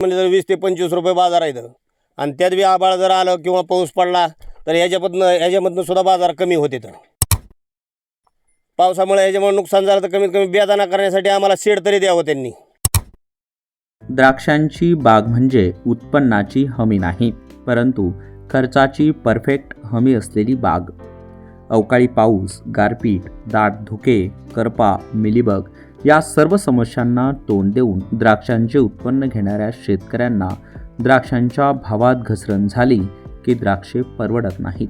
म्हणजे जर वीस ते पंचवीस रुपये बाजार आहे आणि त्यात बी आबाळ जर आलं किंवा पाऊस पडला तर ह्याच्यामधनं ह्याच्यामधनं सुद्धा बाजार कमी होते तर पावसामुळे ह्याच्यामुळे नुकसान झालं तर कमीत कमी बेदाना करण्यासाठी आम्हाला शेड तरी द्यावं त्यांनी. द्राक्षांची बाग म्हणजे उत्पन्नाची हमी नाही परंतु खर्चाची परफेक्ट हमी असलेली बाग. अवकाळी पाऊस गारपीट दाट धुके करपा मिलीबग या सर्व समस्यांना तोंड देऊन द्राक्षांचे उत्पन्न घेणाऱ्या शेतकऱ्यांना द्राक्षांच्या भावात घसरण झाली की द्राक्षे परवडत नाहीत.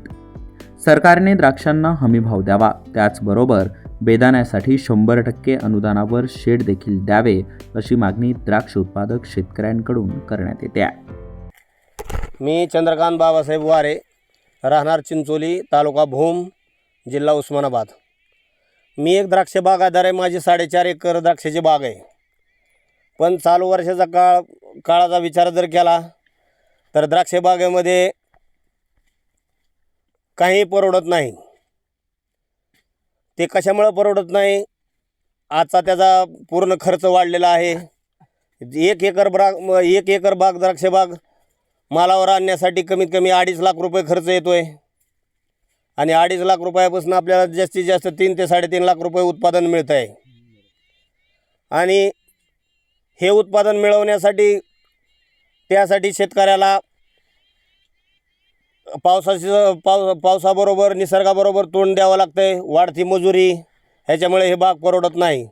सरकारने द्राक्षांना हमीभाव द्यावा. त्याचबरोबर बेदाण्यासाठी शंभर टक्के अनुदानावर शेड देखील द्यावे अशी मागणी द्राक्ष उत्पादक शेतकऱ्यांकडून करण्यात येते. मी चंद्रकांत बाबासाहेब वारे राहणार चिंचोली तालुका भूम जिल्हा उस्मानाबाद. मी एक द्राक्ष बागायदार आहे माझी साडेचार एकर द्राक्षाची बाग आहे. पण चालू वर्षाचा काळ काळाचा विचार जर केला तर द्राक्ष बागेमध्ये काही परवडत नाही. ते कशामुळं परवडत नाही? आजचा त्याचा पूर्ण खर्च वाढलेला आहे. एक एकर बाग एक एकर बाग द्राक्ष बाग मालावर आणण्यासाठी कमीत कमी अडीच लाख रुपये खर्च येतो आहे आणि अडीच लाख रुपयापासून आपल्याला जास्तीत जास्त तीन ते साडेतीन लाख रुपये उत्पादन मिळतं आहे आणि हे उत्पादन मिळवण्यासाठी त्यासाठी शेतकऱ्याला पावसाचं पाव पावसाबरोबर निसर्गाबरोबर तोंड द्यावं लागतं आहे वाढती मजुरी ह्याच्यामुळे हे बाग परवडत नाही.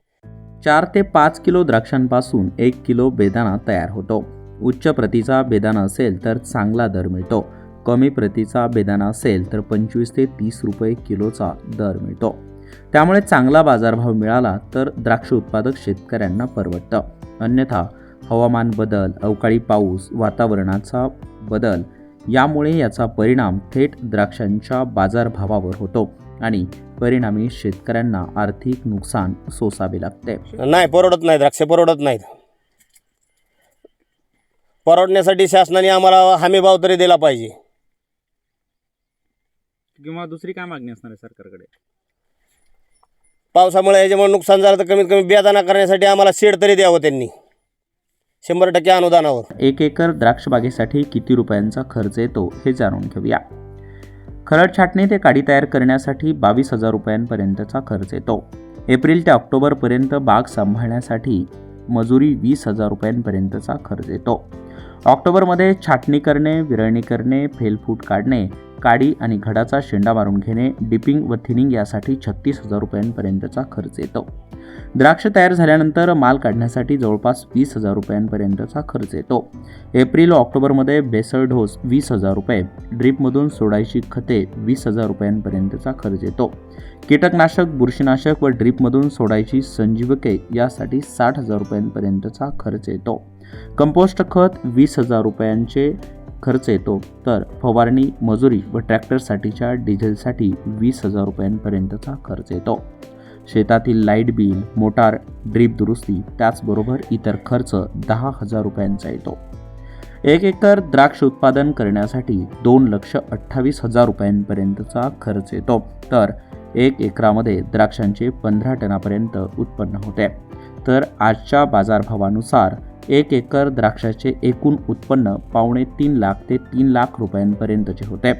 चार ते पाच किलो द्राक्षांपासून एक किलो बेदाणा तयार होतो. उच्च प्रतीचा बेदाणा असेल तर चांगला दर मिळतो. कमी प्रतीचा बेदाना असेल तर पंचवीस ते तीस रुपये किलोचा दर मिळतो. त्यामुळे चांगला बाजारभाव मिळाला तर द्राक्ष उत्पादक शेतकऱ्यांना परवडतं. अन्यथा हवामान बदल अवकाळी पाऊस वातावरणाचा बदल यामुळे याचा परिणाम थेट द्राक्षांच्या बाजारभावावर होतो आणि परिणामी शेतकऱ्यांना आर्थिक नुकसान सोसावे लागते. नाही परवडत नाही द्राक्ष परवडत नाहीत. परवडण्यासाठी शासनाने आम्हाला हमीभाव तरी दिला पाहिजे. किंवा दुसरी काय मागणी असणार आहे सरकारकडे? पावसामुळे ह्याच्यामुळे नुकसान झालं तर कमीत कमी बेदाना करण्यासाठी आम्हाला शेड तरी द्यावं त्यांनी. शंभर टक्के अनुदानावर. एक एकर द्राक्ष बागेसाठी किती रुपयांचा खर्च येतो हे जाणून घेऊया. खरड छाटणी ते काडी तयार करण्यासाठी बावीस हजार रुपयांपर्यंतचा खर्च येतो. एप्रिल ते ऑक्टोबरपर्यंत बाग सांभाळण्यासाठी मजुरी वीस हजार रुपयांपर्यंतचा खर्च येतो. ऑक्टोबरमध्ये छाटणी करणे विरळणी करणे फेलफूट काढणे काडी आणि घडाचा शेंडा मारून घेणे डिपिंग व थिनिंग यासाठी छत्तीस हजार रुपयांपर्यंतचा खर्च येतो. द्राक्ष तयार झाल्यानंतर माल काढण्यासाठी जवळपास वीस हजार रुपयांपर्यंतचा खर्च येतो. एप्रिल व ऑक्टोबरमध्ये बेसळ ढोस वीस हजार रुपये ड्रीपमधून सोडायची खते वीस हजार रुपयांपर्यंतचा खर्च येतो. कीटकनाशक बुरशीनाशक व ड्रीपमधून सोडायची संजीवके यासाठी साठ हजार रुपयांपर्यंतचा खर्च येतो. कंपोस्ट खत वीस हजार रुपयांचे खर्च येतो तर फवारणी मजुरी व ट्रॅक्टरसाठीच्या डिझेलसाठी वीस हजार रुपयांपर्यंतचा खर्च येतो. शेतातील लाइट बिल मोटार ड्रीप दुरुस्ती त्याचबरोबर इतर खर्च दहा हजार रुपयांचा येतो. एक एकर द्राक्ष उत्पादन करण्यासाठी दोन लक्ष अठ्ठावीस हजार रुपयांपर्यंतचा खर्च येतो तर एक एकरामध्ये द्राक्षांचे पंधरा टनापर्यंत उत्पन्न होते. तर आजच्या बाजारभावानुसार एक एकर द्राक्षाचे एकूण उत्पन्न पावणे तीन लाख ते तीन लाख रुपयांपर्यंतचे होते.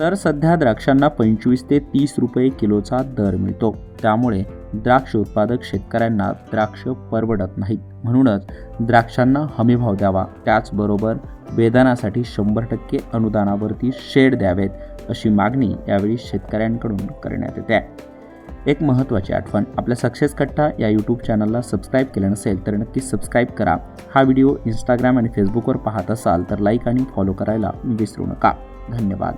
तर सध्या द्राक्षांना पंचवीस ते तीस रुपये किलोचा दर मिळतो. त्यामुळे द्राक्ष उत्पादक शेतकऱ्यांना द्राक्ष परवडत नाहीत. म्हणूनच द्राक्षांना हमीभाव द्यावा. त्याचबरोबर बेदानासाठी शंभर टक्के अनुदानावरती शेड द्यावेत अशी मागणी यावेळी शेतकऱ्यांकडून करण्यात येते. एक महत्त्वाची आठवण. आपल्या सक्सेस कट्टा या यूट्यूब चॅनलला सबस्क्राईब केलं नसेल तर नक्की सबस्क्राईब करा. हा व्हिडिओ इंस्टाग्राम आणि फेसबुकवर पाहत असाल तर लाईक आणि फॉलो करायला विसरू नका. धन्यवाद.